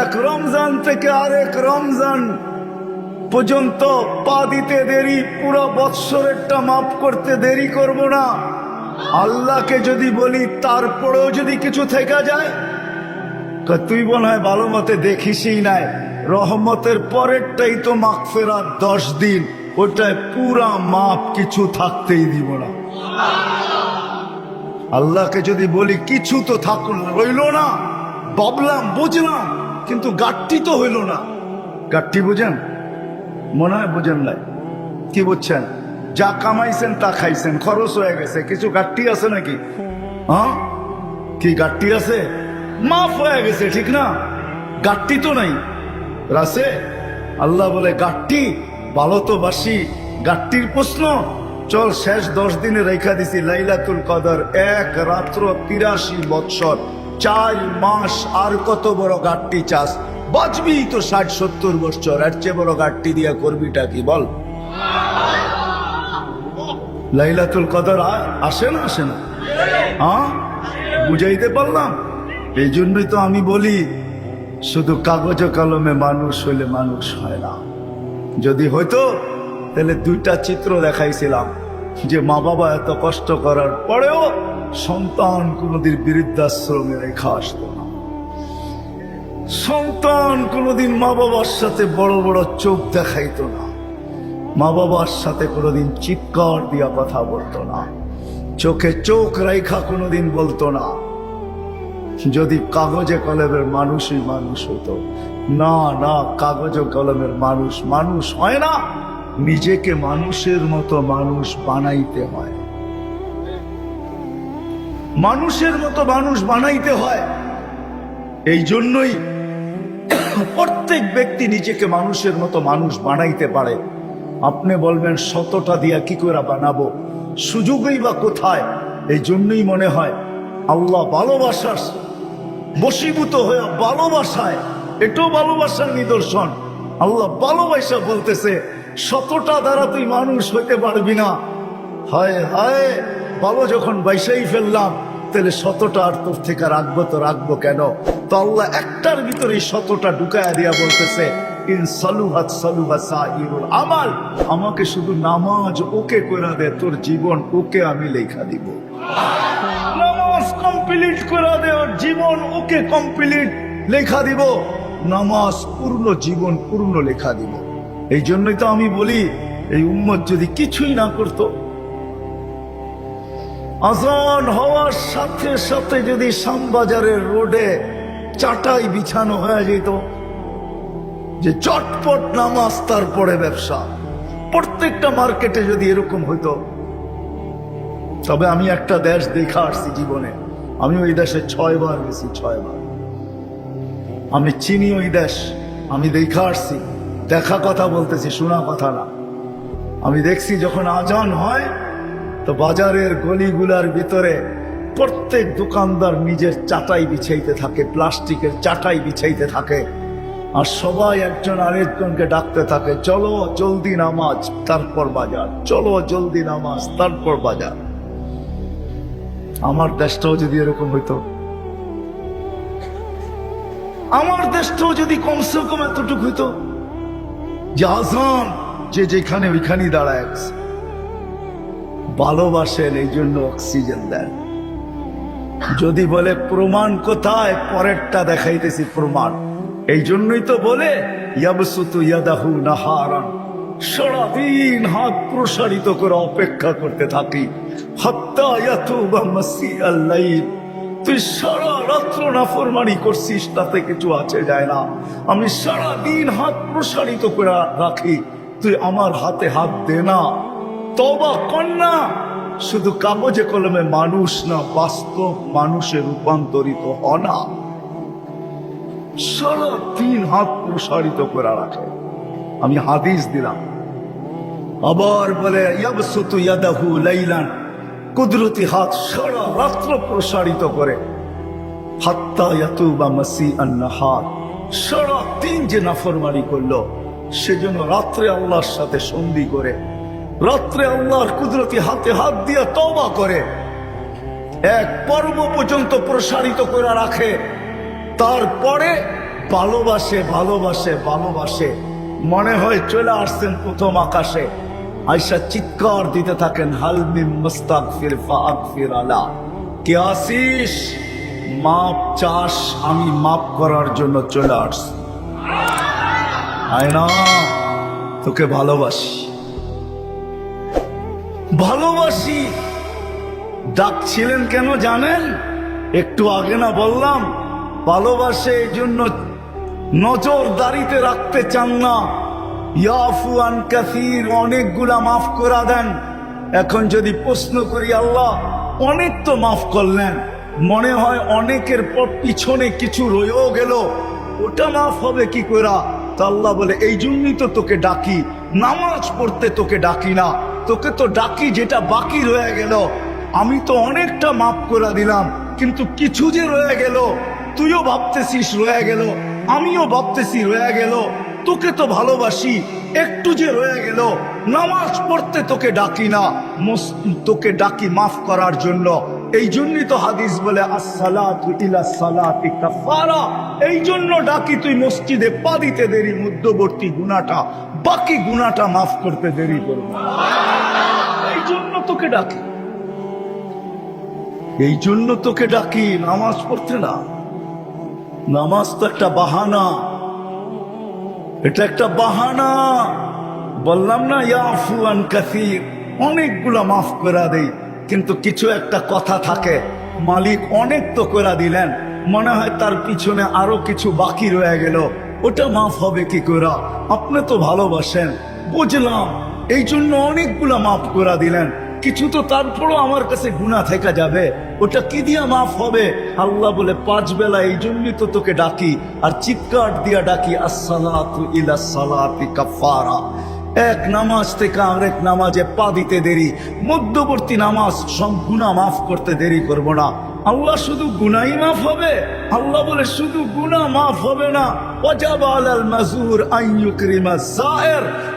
এক রমজান থেকে আরেক রমজান পর্যন্ত পা দিতে দেরি, পুরো বৎসরেরটা মাফ করতে দেরি করব না। আল্লাহকে যদি বলি, তারপরেও যদি কিছু থেকে যায় তুই মনে হয় ভালো মতে দেখিসই নাই। রহমতের পরেরটাই তো মাগফেরাত, দশ দিন, ওটায় পুরা মাপ কিছু থাকতেই দিব না। আল্লাহকে যদি বলি, কিছু তো থাকুন রইল না। ভাবলাম, বুঝলাম, কিন্তু গাঠটি তো হইল না। গাঠটি বুঝেন? মনে হয় বুঝেন নাই। কি বুঝছেন? যা কামাইছেন তা খাইছেন, খরচ হয়ে গেছে। কিছু গাঠটি আছে নাকি? হ্যাঁ? কি গাঠটি আছে? মাফ হয়ে গেছে, ঠিক না? গাঠটি তো নাই। রাসে, আল্লাহ বলে, গাঠটি, ভালো তো বাসি, গাঠটির প্রশ্ন। চল, শেষ দশ দিনে রেখা দিছি, লাইলাতুল কদর, এক রাত্র তিরাশি বৎসর। চার মাস আর কত বড় গাঠটি চাষ বাঁচবি তো ষাট, সত্তর বছর। এর চেয়ে বড় গাঠটি দিয়া করবিটা কি বল? লাইলাতুল কদর আসে না আসে না? হ্যাঁ? বুঝাইতে পারলাম? এই জন্যই তো আমি বলি, শুধু কাগজে কলমে মানুষ হইলে মানুষ হয় না। যদি হইতো, তাহলে দুইটা চিত্র দেখাইছিলাম, যে মা বাবা এত কষ্ট করার পরেও সন্তান কোনোদিন বৃদ্ধাশ্রমে রেখা আসতো না। সন্তান কোনোদিন মা বাবার সাথে বড় বড় চোখ দেখাইতো না। মা বাবার সাথে কোনোদিন চিৎকার দিয়া কথা বলতো না। চোখে চোখ রেখা কোনোদিন বলতো না। যদি কাগজে কলমের মানুষই মানুষ হতো, না না, কাগজে কলমের মানুষ মানুষ হয় না। নিজেকে মানুষের মতো মানুষ বানাইতে হয়। মানুষের মতো মানুষ বানাইতে হয়। এই জন্যই প্রত্যেক ব্যক্তি নিজেকে মানুষের মতো মানুষ বানাইতে পারে। আপনি বলবেন, শতটা দিয়া কি করে বানাবো? সুযোগই বা কোথায়? এই জন্যই মনে হয়, আল্লাহ ভালোবাসার বশীভূত হয়ে ভালোবাসায়। এটাও ভালোবাসার নিদর্শন। আল্লাহ ভালোবাসা বলতেছে, শতটা দ্বারা তুই মানুষ হইতে পারবি না। হায় হায়! ভালো যখন বাইসাই ফেললাম, তাহলে শতটা আর তোর থেকে রাখব তো রাখব কেন? তো আল্লাহ একটার ভিতরে শতটা ঢুকায়া দিয়া বলতেছে, ইন সালুহাত সালুহা সাইরুল আমাল। আমাকে শুধু নামাজ ওকে করে দে, তোর জীবন ওকে আমি লেখা দিব। নামাজ কমপ্লিট করে দে, ওর জীবন ওকে কমপ্লিট লেখা দিব। নামাজ পূর্ণ, জীবন পূর্ণ লেখা দিব। এই জন্যই তো আমি বলি, এই উম্মত যদি কিছুই না করতো আজান হওয়ার সাথে সাথে যদি শ্যামবাজারের রোডে চাটাই বিছানো হয়ে যেত, যে চটপট নামাজ তারপরে ব্যবসা। প্রত্যেকটা মার্কেটে যদি এরকম হইতো, তবে আমি একটা দেশ দেখা আসছি জীবনে। আমি ওই দেশে ছয়বার গেছি, ছয়বার। আমি চিনি ওই দেশ, আমি দেখা আসছি। দেখা কথা বলতেছি, শোনা কথা না। আমি দেখছি যখন আজান হয় তো বাজারের গলিগুলার ভিতরে প্রত্যেক দোকানদার নিজের চাটাই বিছাইতে থাকে, প্লাস্টিকের চাটাই বিছাইতে থাকে। আর সবাই একজন আরেকজনকে ডাকতে থাকে, চলো জলদি নামাজ, তারপর বাজার। চলো জলদি নামাজ, তারপর বাজার। আমার দেশটাও যদি এরকম হইতো। আমার দেশটাও যদি কমসে কম এতটুকু হইতো যে আজান যে যেখানে ওইখানেই দাঁড়ায়। ভালোবাসেন, এই জন্য অক্সিজেন দেন। যদি বলে, প্রমাণ কোথায়? পরেরটা দেখাইতেছি প্রমাণ। এই জন্যই তো বলে সারাদিন হাত প্রসারিত করে অপেক্ষা করতে থাকি। তুই সারা রাত্র নাফরমানি করছিস, তাতে কিছু আছে যায় না। আমি সারা দিন হাত প্রসারিত করে রাখি। তুই আমার হাতে হাত দে না। তবা কন্যা। শুধু কাগজে কলমে মানুষ না, বাস্তব মানুষে রূপান্তরিত হ না। সারা দিন হাত প্রসারিত করে রাখে। আমি হাদিস দিলাম। আবার বলে, ইয়াবসুতু ইয়াদাহু লাইলান। কুদরতি হাত সারা রাত্র প্রসারিত করে। হাত্তা ইয়াতুবা মাসি আন্নাহার সারা দিন যে নাফরমানি করল, সেজন্য রাত্রে আল্লাহর সাথে সন্ধি করে রাত্রে আল্লাহর কুদরতি হাতে হাত দিয়ে তওবা করে, এক পর্ব পর্যন্ত প্রসারিত করে রাখে, তারপরে ভালোবাসে ভালোবাসে ভালোবাসে, মনে হয় চলে আসছেন প্রথম আকাশে। আয়সা চিৎকার দিতে থাকেন হালমি মুস্তাক ফির ফাক ফির আলা। কে আসিস মাপ চাষ আমি মাপ করার জন্য চলে আসছি। আয়না, তোকে ভালোবাসি। ভালোবাসি। ডাকছিলেন কেন জানেন? একটু আগে না বললাম, ভালোবাসে এই জন্য নজর দাঁড়িতে রাখতে চান না। ইয়াফুয়ান কাসির, অনেকগুলা মাফ করা দেন। এখন যদি প্রশ্ন করি, আল্লাহ অনেক তো মাফ করলেন। মনে হয় অনেকের পর পিছনে কিছু রয়েও গেল। ওটা মাফ হবে কি করা তা আল্লাহ বলে, এই জন্যই তো তোকে ডাকি। নামাজ পড়তে তোকে ডাকি না। তোকে তো ডাকি যেটা বাকি রয়ে গেল। আমি তো অনেকটা মাফ করে দিলাম, কিন্তু কিছু যে রয়ে গেল, তুইও ভাবতেছিস রয়ে গেল, আমিও ভাবতেছি রয়ে গেল। তোকে তো ভালোবাসি, একটু যে রয়ে গেল, নামাজ পড়তে তোকে ডাকি না তোকে ডাকি মাফ করার জন্য। এই জন্যই তো হাদিস বলে কাফারা এই জন্য ডাকি তুই মসজিদে পা দিতে দেরি, মধ্যবর্তী গুনাটা বাকি গুনাটা মাফ করতে দেরি করব। এই জন্য তোকে ডাকি। এই জন্য তোকে ডাকি, নামাজ পড়তে না। নামাজ তো একটা বাহানা। এটা একটা বাহানা। বললাম না ইয়াফুয়ান কাসির, অনেকগুলো মাফ করা দেই। কিন্তু কিছু একটা কথা থাকে। মালিক অনেক তো করে দিলেন। মনে হয় তার পিছনে আরও কিছু বাকি রয়ে গেল। ওটা মাফ হবে কি করে? আপনি তো ভালোবাসেন। বুঝলাম। এই জন্য অনেকগুলা মাফ করে দিলেন। কিছু তো তারপরও আমার কাছে গুণা থেকে যাবে। ওটা কি দিয়া মাফ হবে? আল্লাহ বলে, পাঁচ বেলা এই জন্যই তো তোকে ডাকি। আর চিৎকার দিয়া ডাকি, আসসালাতু ইলা সালাতি কাফারা এক নামাজ থেকে আরেক নামাজে পা দিতে দেরি। মধ্যবর্তী নামাজ সব গুণা মাফ করতে দেরি করব না। আল্লাহ শুধু গুনাই মাফ হবে। আল্লাহ বলে শুধু গুনাহ মাফ হবে না।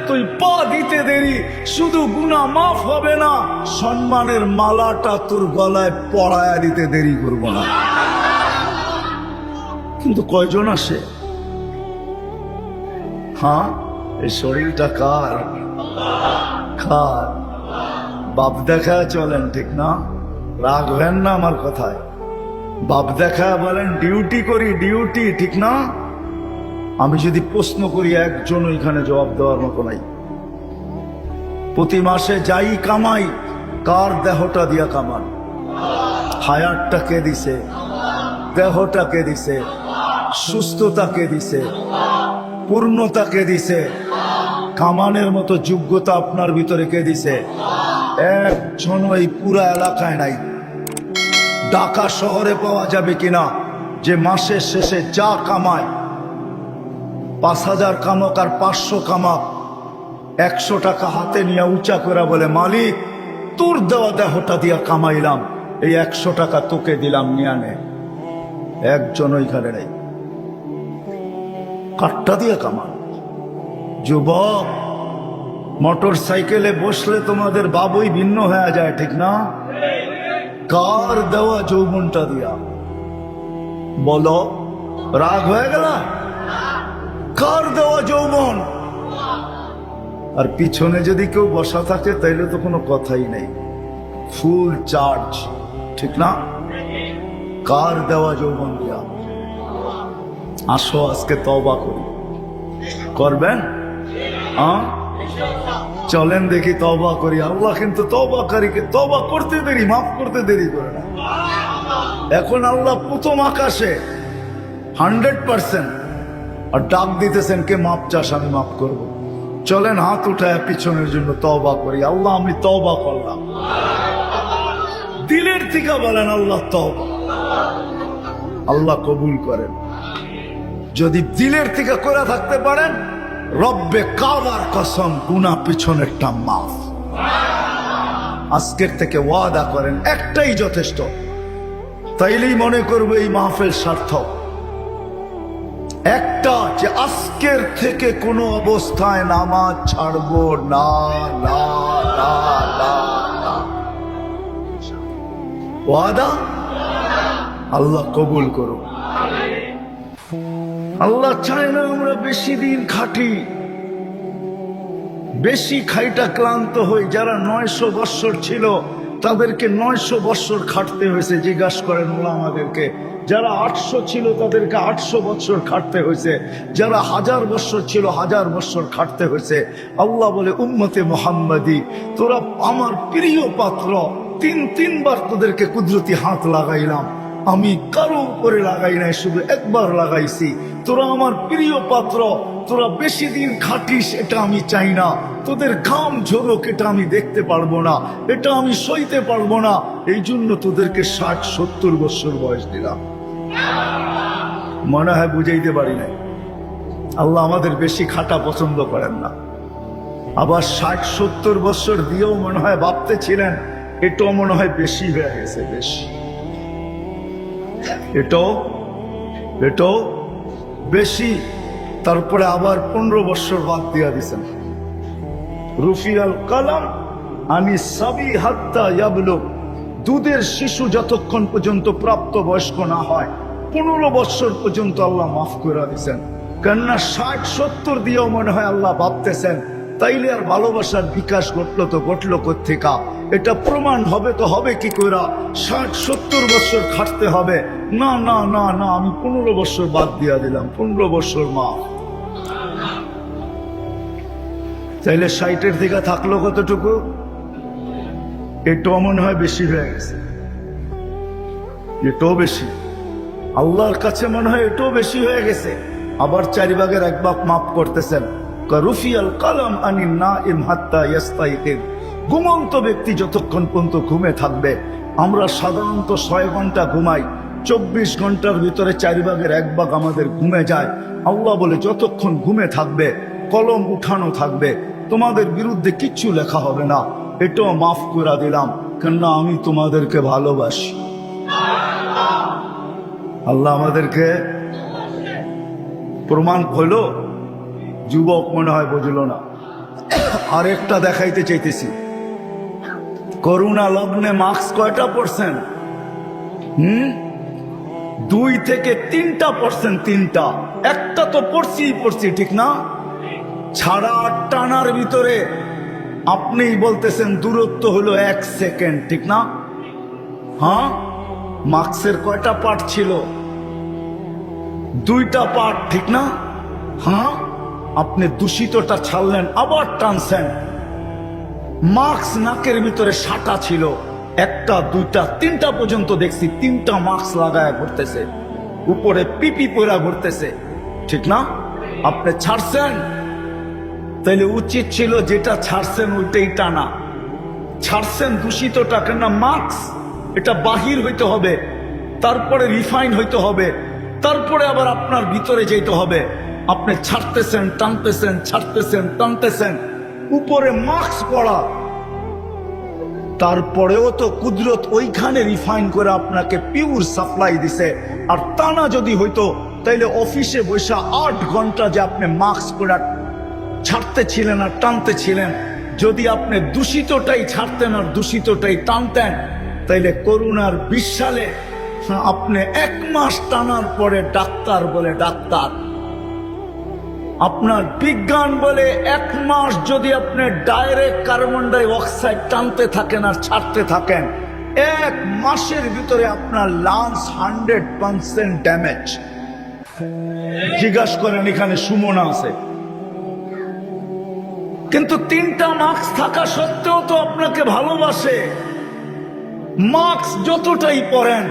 তুই পা দিতে দেরি, শুধু গুনাহ মাফ হবে না। সম্মানের মালাটা তোর গলায় পড়ায়া দিতে দেরি করব না। কিন্তু কয়জন আসে? হ্যাঁ? এই শরীরটা কার? কার? বাপ দেখা চলেন, ঠিক না? রাখবেন না আমার কথায়। বাপ দেখা বলেন, ডিউটি করি, ডিউটি, ঠিক না? আমি যদি প্রশ্ন করি, একজন ওইখানে জবাব দেওয়ার মতো নাই। প্রতি মাসে যাই কামাই, কার দেহটা দিয়া কামান? হায়ারটা কে দিছে? দেহটা কে দিছে? সুস্থতা কে দিছে? পূর্ণতা কে দিছে? কামানের মতো যোগ্যতা আপনার ভিতরে কে দিছে? একজন এই পুরা এলাকায় নাই। ঢাকা শহরে পাওয়া যাবে কিনা? যে মাসের শেষে যা কামায়, পাঁচ হাজার কামক আর পাঁচশো কামাক, একশো টাকা হাতে নিয়ে উঁচা করে বলে, মালিক, তোর দেওয়া দেহটা দিয়া কামাইলাম, এই একশো টাকা তোকে দিলাম, নিয়ে একজন ওইখানে নেই। কাঠটা দিয়ে কামান যুবক মোটর সাইকেলে বসলে তোমাদের বাবুই ভিন্ন হয়ে যায়, ঠিক না? কার দেওয়া যৌবনটা দিয়া? বলো, রাগ হয়ে গেল? কার দেওয়া যৌবন? আর পিছনে যদি কেউ বসা থাকে, তাইলে তো কোনো কথাই নেই। ফুল চার্জ, ঠিক না? কার দেওয়া যৌবন দিয়া? আসো, আজকে তবা করি। করবেন? চলেন দেখি তবা করি। আল্লাহ কিন্তু তবাকারীকে তবা করতে দেরি, মাফ করতে দেরি করে না। এখন আল্লাহ প্রথম আকাশে হান্ড্রেড পার্সেন্ট আর ডাক দিতেছেন কে মাপ চাস, আমি মাফ করব। চলেন হাত উঠায় পিছনের জন্য তবা করি। আল্লাহ, আমি তবা করলাম। দিলের থেকে বলেন আল্লাহ তবা আল্লাহ কবুল করেন। যদি দিলের থেকে করে থাকতে পারেন রব্বে কাবার কসম, গুনা পিছনেরটা মাফ। আজকের থেকে ওয়াদা করেন, একটাই যথেষ্ট। তাইলেই মনে করবে এই মাহফিল সার্থক। একটা যে আজকের থেকে কোনো অবস্থায় নামাজ ছাড়বো, না না ওয়াদা? আল্লাহ কবুল করুন আল্লাহ চায় না আমরা বেশি দিন খাটি। বেশি খাইটা ক্লান্ত হই। যারা নয়শো বৎসর ছিল, তাদেরকে নয়শো বৎসর খাটতে হয়েছে, জিজ্ঞাসা করেন ওরা আমাদেরকে যারা আটশো ছিল, তাদেরকে আটশো বৎসর খাটতে হয়েছে। যারা হাজার বৎসর ছিল, হাজার বৎসর খাটতে হয়েছে। আল্লাহ বলে, উম্মতে মোহাম্মদী, তোরা আমার প্রিয় পাত্র। তিন, তিনবার তোদেরকে কুদরতি হাত লাগাইলাম। আমি কারও উপরে লাগাই নাই, শুধু একবার লাগাইছি। তোরা আমার প্রিয় পাত্র, তোরা বেশি দিন খাটিস, এটা আমি চাই না। তোদের ঘাম ঝোরক, এটা আমি দেখতে পারব না, এটা আমি সইতে পারব না। এই জন্য তোদেরকে ষাট, সত্তর বছর বয়স দিলাম। মনে হয় বুঝাইতে পারি নাই। আল্লাহ আমাদের বেশি খাটা পছন্দ করেন না। আবার ষাট, সত্তর বছর দিয়েও মনে হয় ভাবতে ছিলেন এটাও মনে হয় বেশি হয়ে গেছে, বেশি। এটাও এটাও বেশি, তারপরে আবার বছর বাদ দিয়া দিছেন। রুফিয়াল কালাম আমি সাবি হাত্তা ইয়াবলুক দুধের শিশু যতক্ষণ পর্যন্ত প্রাপ্ত বয়স্ক না হয়, পনেরো বছর পর্যন্ত আল্লাহ মাফ করে দিছেন। কেননা ষাট, সত্তর দিয়েও মনে হয় আল্লাহ ভাবতেছেন, তাইলে আর ভালোবাসার বিকাশ ঘটলো তো ঘটলো কোথেকা এটা প্রমাণ হবে তো হবে কি কইরা ষাট, সত্তর বছর খাটতে হবে। না না না না, আমি পনেরো বছর বাদ দিয়া দিলাম, পনেরো বছর মা। তাইলে ষাটের দিকে থাকল কতটুকু? এটাও মনে হয় বেশি হয়ে গেছে। এটাও বেশি। আল্লাহর কাছে মনে হয় এটাও বেশি হয়ে গেছে। আবার চারি ভাগের এক ভাগ মাফ করতেছেন। রুফিয়াল কালাম আনি না ইম হাত্তা ঘুমন্ত ব্যক্তি যতক্ষণ পর্যন্ত ঘুমে থাকবে, আমরা সাধারণত ছয় ঘণ্টা ঘুমাই, চব্বিশ ঘণ্টার ভিতরে চারি ভাগের এক ভাগ আমাদের ঘুমে যায়। আল্লাহ বলে, যতক্ষণ ঘুমে থাকবে, কলম উঠানো থাকবে। তোমাদের বিরুদ্ধে কিচ্ছু লেখা হবে না। এটাও মাফ করে দিলাম, কেননা আমি তোমাদেরকে ভালোবাসি। আল্লাহ আমাদেরকে প্রমাণ হইল, যুবক মনে হয় বুঝল না। আরেকটা দেখাইতে চাইতেছি। করুণা লগ্নে মার্কস কয়টা পার্সেন্ট? হুম? দুই থেকে তিনটা পার্সেন্ট তিনটা। একটা তো পড়ছি পড়ছি, ঠিক না? ছাড়া টানার ভিতরে আপনি বলতেছেন দূরত্ব হলো এক সেকেন্ড, ঠিক না? হ্যাঁ? মার্কসের কয়টা পার্ট ছিল? দুইটা পার্ট, ঠিক না? হ্যাঁ? আপনি দূষিতটা ছাড়লেন, আবার টানছেন। মার্কস নাকের ভিতরে সাটা ছিল। একটা, দুইটা, তিনটা পর্যন্ত দেখছি তিনটা মাস্ক লাগায় ঘুরতেছে। উপরে পিপি পরা ঘুরতেছে। ঠিক না? আপনি ছাড়ছেন? তাইলে উচিত ছিল যেটা ছাড়ছেন ওইটাই টানা। ছাড়ছেন দূষিতটা কেন? মাস্ক এটা বাহির হইতে হবে। তারপরে রিফাইন হইতে হবে। তারপরে আবার আপনার ভিতরে যেতে হবে। আপনি ছাড়তেছেন, টানতেছেন ছাড়তেছেন, টানতেছেন। উপরে মাস্ক পড়া তারপরেও তো কুদরত ওইখানে রিফাইন করে আপনাকে পিওর সাপ্লাই দিছে। আর টানা যদি হইতো, তাইলে অফিসে বসে আট ঘণ্টা যে আপনি মাস্ক পরে ছাড়তে ছিলেন আর টানতে ছিলেন, যদি আপনি দূষিতটাই ছাড়তেন আর দূষিতটাই টানতেন, তাইলে করুণার বিশ সালে আপনি এক মাস টানার পরে ডাক্তার বলে ডাক্তার। আপনার বিজ্ঞান বলে এক মাস যদি আপনি ডাইরেক্ট কার্বন ডাই অক্সাইড টানতে থাকেন আর ছাড়তে থাকেন, এক মাসের ভিতরে আপনার লাংস হান্ড্রেড পার্সেন্ট ড্যামেজ জিজ্ঞাসা করেন, এখানে সুমনা আছে। কিন্তু তিনটা মার্কস থাকা সত্ত্বেও তো আপনাকে ভালোবাসে। মার্কস যতটাই পড়েন,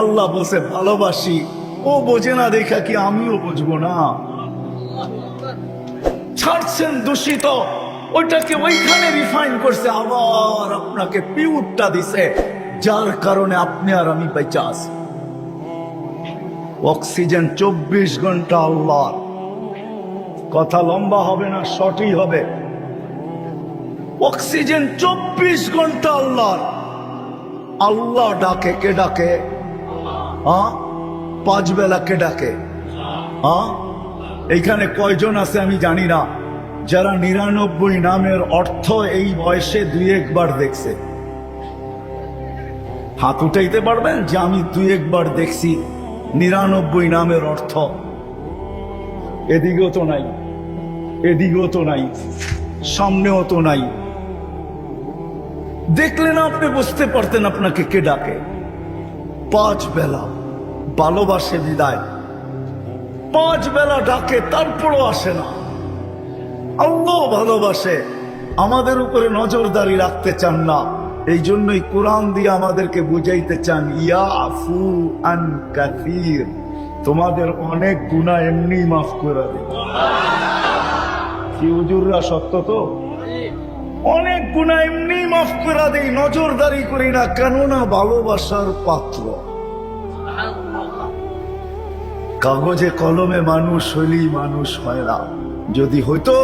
আল্লাহ বলছে, ভালোবাসি। ও বোঝে না, দেখা কি আমিও বুঝব না। ছাড়ছেন দূষিত। ওইটাকে ওইখানে রিফাইন করছে। আবার আপনাকে পিউরটা দিছে। যার কারণে আপনি আর আমি বেঁচে আছি। অক্সিজেন চব্বিশ ঘণ্টা আল্লাহ। কথা লম্বা হবে না শর্টই হবে। অক্সিজেন চব্বিশ ঘণ্টা আল্লাহ। আল্লাহ ডাকে, কে ডাকে? পাঁচ বেলা কে ডাকে? হ্যাঁ এইখানে কয়জন আছে আমি জানি না। যারা নিরানব্বই নামের অর্থ এই বয়সে দুই একবার দেখছে। হাত উঠাইতে পারবেন যে আমি দুই একবার দেখছি নিরানব্বই নামের অর্থ। এদিকেও তো নাই, এদিকেও তো নাই, সামনেও তো নাই। দেখলে না আপনি বুঝতে পারতেন আপনাকে কে ডাকে। পাঁচ বেলা ভালোবাসে বিদায়। পাঁচ বেলা ডাকে, তারপরও আসে না। আল্লাহ ভালোবাসে, আমাদের উপরে নজরদারি রাখতে চান না। এই জন্যই কোরআন দিয়ে আমাদেরকে বুঝাইতে চান, ইয়া আফু আন কাফির তোমাদের অনেক গুণা এমনি মাফ করে দেবে। কি সত্য তো? অনেক গুণা এমনি মাফ করে দেই, নজরদারি করি না, কেননা ভালোবাসার পাত্র। কাগজে কলমে মানুষ হইলেই মানুষ হয় না। যদি হইতো,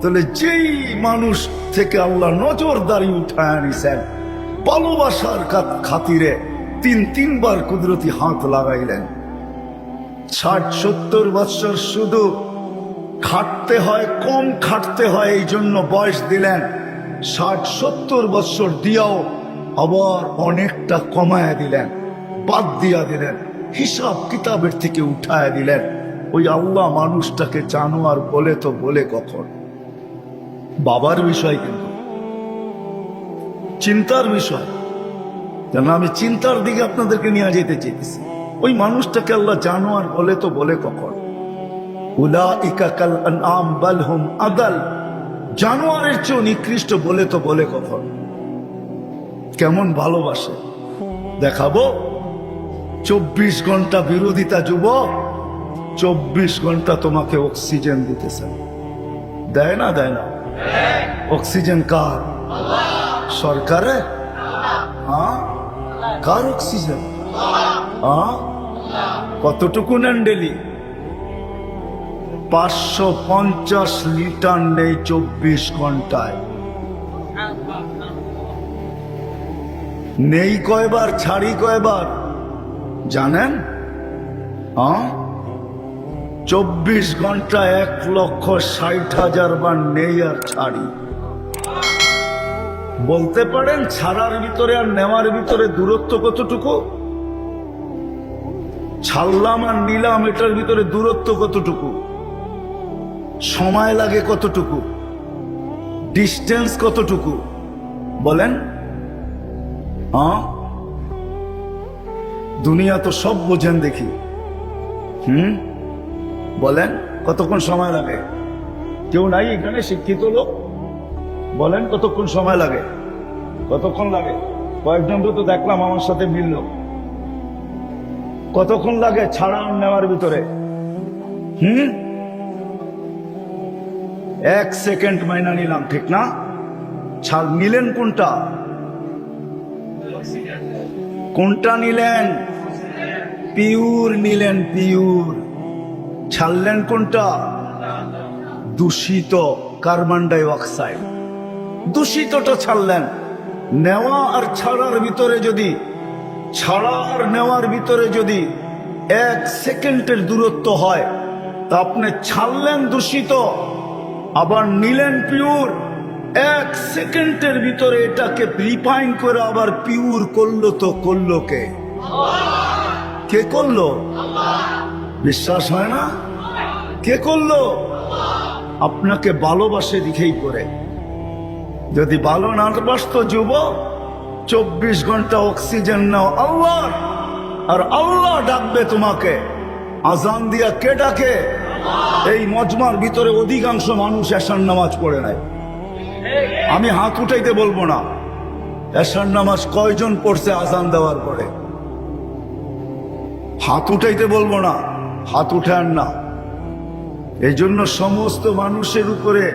তাহলে যেই মানুষ থেকে আল্লাহ নজরদারি উঠায় আনিছেন, ভালোবাসার খাতিরে তিন তিনবার কুদরতি হাত লাগাইলেন। ষাট সত্তর বৎসর শুধু খাটতে হয়, কম খাটতে হয়, এই জন্য বয়স দিলেন। ষাট সত্তর বৎসর দিয়াও আবার অনেকটা কমায় দিলেন, বাদ দিয়া দিলেন। হিসাব কিতাবের থেকে উঠায় দিলেন। ওই আল্লাহ মানুষটাকে জানোয়ার বলে তো বলে কখন? বাবার বিষয় কিন্তু। চিন্তার বিষয়। যেন আমি চিন্তার দিকে আপনাদেরকে নিয়ে যেতে চেয়েছি ওই মানুষটাকে আল্লাহ জানোয়ার বলে তো বলে কখন? আদাল। জানোয়ারের চেয়েও নিকৃষ্ট বলে তো বলে কখন? কেমন ভালোবাসে। দেখাবো। চব্বিশ ঘণ্টা বিরোধিতা, যুবক। চব্বিশ ঘণ্টা তোমাকে অক্সিজেন দিতেছে। দেয় না দেয় না? অক্সিজেন কার? সরকারে? হ্যাঁ? কার অক্সিজেন? হ্যাঁ? কতটুকু নেন ডেলি? পাঁচশো পঞ্চাশ লিটার নেই চব্বিশ ঘন্টায়। নেই কয়বার, ছাড়ি কয়বার? জানেন? হ্যাঁ? চব্বিশ ঘণ্টা এক লক্ষ ষাট হাজার বার নেই আর ছাড়ি। বলতে পারেন ছাড়ার ভিতরে আর নেওয়ার ভিতরে দূরত্ব কতটুকু? ছাড়লাম আর নিলাম, এটার ভিতরে দূরত্ব কতটুকু? সময় লাগে কতটুকু? ডিস্টেন্স কতটুকু? বলেন। হ্যাঁ? দুনিয়া তো সব বোঝেন দেখি। হুম? বলেন, কতক্ষণ সময় লাগে? কেউ নাই এখানে, শিক্ষিত লোক? বলেন, কতক্ষণ সময় লাগে? কতক্ষণ লাগে? কয়েকজনকে তো দেখলাম আমার সাথে মিলল। কতক্ষণ লাগে ছাড়া নেওয়ার ভিতরে? হুম? এক সেকেন্ড মাইনা নিলাম, ঠিক না? ছাড়, নিলেন কোনটা? কোনটা নিলেন? পিউর নিলেন পিউর। ছাড়লেন কোনটা? দূষিত কার্বন ডাই অক্সাইড দূষিতটা ছাড়লেন। নেওয়া আর ছাড়ার ভিতরে যদি, ছাড়া আর নেওয়ার ভিতরে যদি এক সেকেন্ডের দূরত্ব হয়, তা আপনি ছাড়লেন দূষিত, আবার নিলেন পিওর এক সেকেন্ডের ভিতরে এটাকে রিফাইন করে আবার পিওর করল তো করল কে? কে করল? বিশ্বাস হয় না? কে করল? আপনাকে ভালোবাসে দিকেই করে যদি ভালো না বাসত যুব চব্বিশ ঘণ্টা অক্সিজেন নাও আল্লাহ, আর আল্লাহ ডাকবে তোমাকে। আজান দিয়া কে ডাকে? এই মজমার ভিতরে অধিকাংশ মানুষ এসার নামাজ পড়ে নাই। আমি হাত উঠাইতে বলব না। এসার নামাজ কয়জন পড়ছে আজান দেওয়ার পরে? হাত উঠাইতে বলব না, হাত উঠান না। এই জন্য সমস্ত মানুষের উপরে,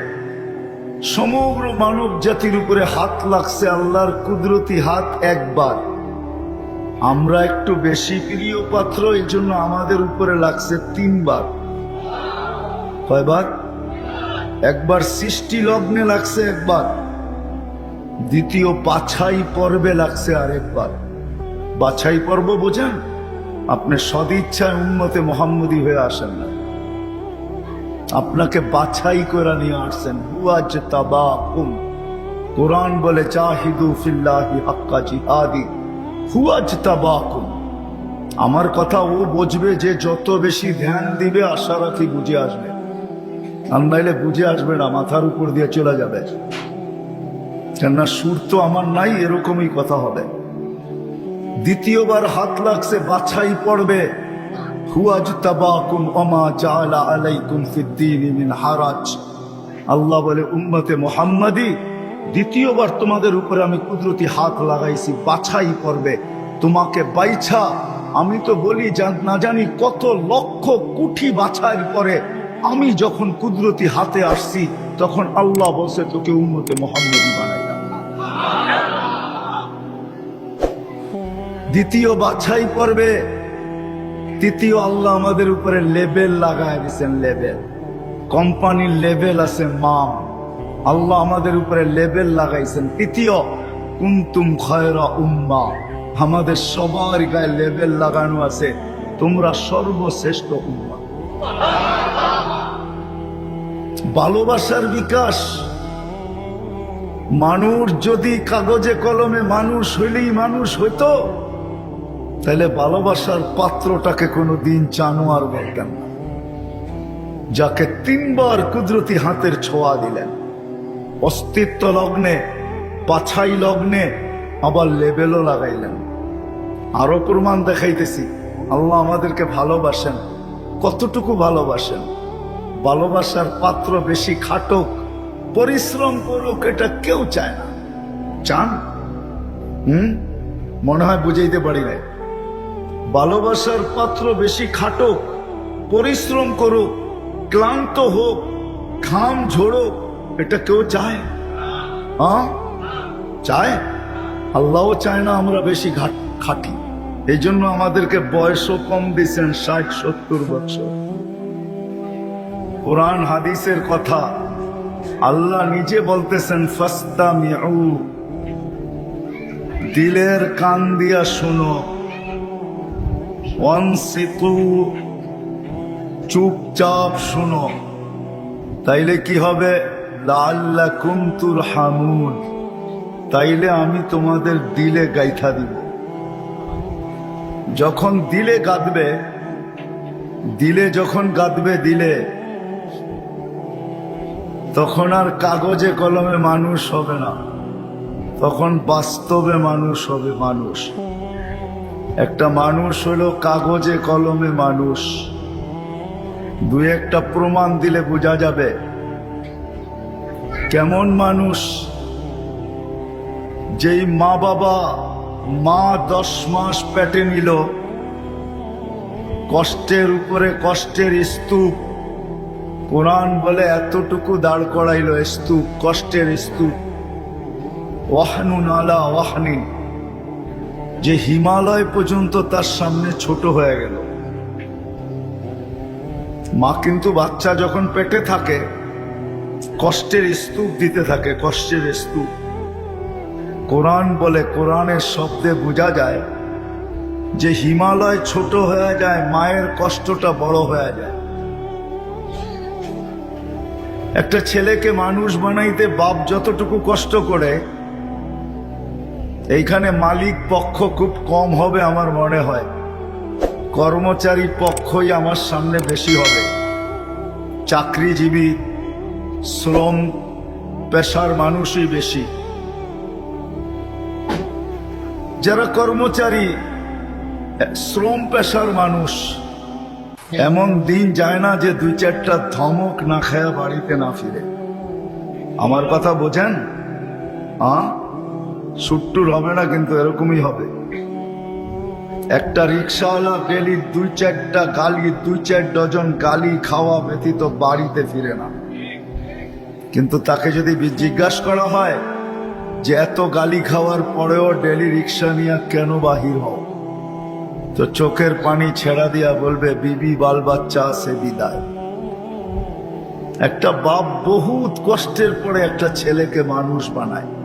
সমগ্র মানব জাতির উপরে হাত লাগছে আল্লাহর কুদরতি হাত একবার। আমরা একটু বেশি প্রিয় পাত্র এই জন্য আমাদের উপরে লাগছে তিনবার। কয়বার? একবার সৃষ্টি লগ্নে লাগছে একবার। দ্বিতীয় বাছাই পর্বে লাগছে আরেকবার। বাছাই পর্ব বোঝেন? আপনি সদিচ্ছায় উন্মতে মোহাম্মদী হয়ে আসেন না। আপনাকে বাছাই করে নিয়ে আসছেন। হুয়াজ তাবাকুম কোরআন বলে চাহিদু ফিল্লাহি হাক্কা জিহাদি। হুয়াজ তাবাকুম আমার কথা ও বুঝবে যে যত বেশি ধ্যান দিবে, আশা রাখি বুঝে আসবে। আর বুঝে আসবে না, মাথার উপর দিয়ে চলে যাবে। কেননা সুর তো আমার নাই, এরকমই কথা হবে। দ্বিতীয়বার হাত লাগছে, বাছাই পড়বে। হুয়াজ তাবাকুম ওমা জাআলা আলাইকুম ফিদ্দিন মিন হারাজ। আল্লাহ বলে, উম্মতে মোহাম্মদী, দ্বিতীয়বার তোমাদের উপরে আমি কুদরতি হাত লাগাইছি, বাছাই করবে তোমাকে বাইছা, আমি তো বলি না জানি কত লক্ষ কুঠি বাছাই পরে আমি যখন কুদরতি হাতে আসছি, তখন আল্লাহ বলছে, তোকে উম্মতে মোহাম্মদী বানাইলাম। দ্বিতীয় বাছাই পর্বে তৃতীয় আল্লাহ আমাদের উপরে লেবেল লাগায় দিচ্ছেন লেবেল। কোম্পানির লেবেল আছে মাম। আল্লাহ আমাদের উপরে লেবেল লাগাইছেন। তৃতীয়, কুন্তুম খয়রা উম্মা। আমাদের সবার গায়ে লেবেল লাগানো আছে। তোমরা সর্বশ্রেষ্ঠ উম্মা। ভালোবাসার বিকাশ। মানুষ যদি কাগজে কলমে মানুষ হইলেই মানুষ হইতো তাহলে ভালোবাসার পাত্রটাকে কোনো দিন জানোয়ার বলতেন না। যাকে তিনবার কুদরতি হাতের ছোঁয়া দিলেন। অস্তিত্ব লগ্নে, পাছাই লগ্নে আবার লেবেলও লাগাইলেন। আরও প্রমাণ দেখাইতেছি, আল্লাহ আমাদেরকে ভালোবাসেন, কতটুকু ভালোবাসেন। ভালোবাসার পাত্র বেশি খাটক, পরিশ্রম করুক এটা কেউ চায় না। চান? হুম? মনে হয় বুঝাইতে পারি নাই। ভালোবাসার পাত্র বেশি খাটুক, পরিশ্রম করুক, ক্লান্ত হোক, ঘাম ঝোড়ুক, এটা কেউ চায়? চায়? আল্লাহও চায় না আমরা বেশি খাটি। এই জন্য আমাদেরকে বয়সও কম দিয়েছেন, ষাট, সত্তর বছর। কোরআন হাদিসের কথা আল্লাহ নিজে বলতেছেন ফাস্তা দিলের কান দিয়া শুনো। চুপচাপ শুনো। তাইলে কি হবে? লাল্লা কুমতুর হামুন তাইলে আমি তোমাদের দিলে গাইথা দিব। যখন দিলে গাঁদবে, দিলে যখন গাঁদবে দিলে, তখন আর কাগজে কলমে মানুষ হবে না। তখন বাস্তবে মানুষ হবে মানুষ। একটা মানুষ হলো কাগজে কলমে মানুষ। দু একটা প্রমাণ দিলে বোঝা যাবে কেমন মানুষ। যেই মা বাবা মা দশ মাস পেটে নিল, কষ্টের উপরে কষ্টের স্তূপ। কোরআন বলে এতটুকু দাঁড় করাইল স্তূপ, কষ্টের স্তূপ। ওয়াহনু নালা ওয়াহনিন। যে হিমালয় পর্যন্ত তার সামনে ছোট হয়ে গেল। মা কিন্তু বাচ্চা যখন পেটে থাকে, কষ্টের স্তূপ দিতে থাকে, কষ্টের স্তূপ। কোরআন বলে, কোরআনের শব্দে বোঝা যায়, যে হিমালয় ছোট হয়ে যায়, মায়ের কষ্টটা বড় হয়ে যায়। একটা ছেলেকে মানুষ বানাইতে বাপ যতটুকু কষ্ট করে এইখানে মালিক পক্ষ খুব কম হবে আমার মনে হয়। কর্মচারী পক্ষই আমার সামনে বেশি হবে। চাকরিজীবী, শ্রম, পেশার মানুষই বেশি। যারা কর্মচারী, শ্রম, পেশার মানুষ, এমন দিন যায় না যে দুই চারটা ধমক না খায়া বাড়িতে না ফিরে। আমার কথা বোঝেন? আ? সুট্টুর হবে না কিন্তু এরকমই হবে। একটা রিক্সাওয়ালা ডেলি দুই চারটা গালি, দুই চার ডজন গালি খাওয়া ব্যতীত বাড়িতে ফিরে না। কিন্তু তাকে যদি জিজ্ঞাসা করা হয় যে এত গালি খাওয়ার পরেও ডেলি রিক্সা নিয়ে কেন বাহির হও? তো চোখের পানি ছেড়া দিয়া বলবে, বিবি বাল বাচ্চা আছে, বিদায়। একটা বাপ বহুত কষ্টের পরে একটা ছেলেকে মানুষ বানায়।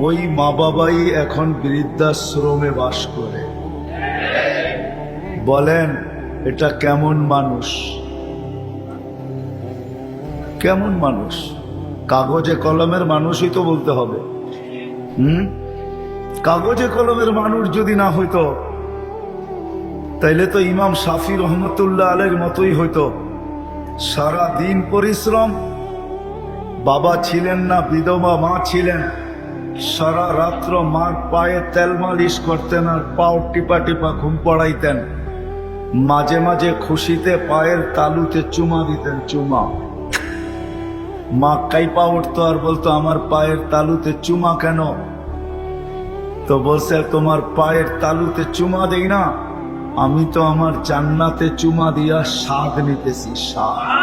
ওই মা বাবাই এখন বৃদ্ধাশ্রমে বাস করে। বলেন, এটা কেমন মানুষ? কেমন মানুষ? কাগজে কলমের মানুষই তো বলতে হবে। হুম? কাগজে কলমের মানুষ যদি না হইতো, তাইলে তো ইমাম শাফি রহমতুল্লাহ আলের মতোই হইতো। সারা দিন পরিশ্রম, বাবা ছিলেন না, বিধবা মা ছিলেন। সারা রাত্র মার পায়ে তেল মালিশ করতেন আর পাও টিপা টিপা ঘুম পড়াইতেন। মাঝে মাঝে খুশিতে পায়ের তালুতে চুমা দিতেন, চুমা। মা কাইপা উঠতো আর বলতো, আমার পায়ের তালুতে চুমা কেন? তো বলছে, তোমার পায়ের তালুতে চুমা দেই না। আমি তো আমার জান্নাতে চুমা দিয়া স্বাদ নিতেছি, স্বাদ।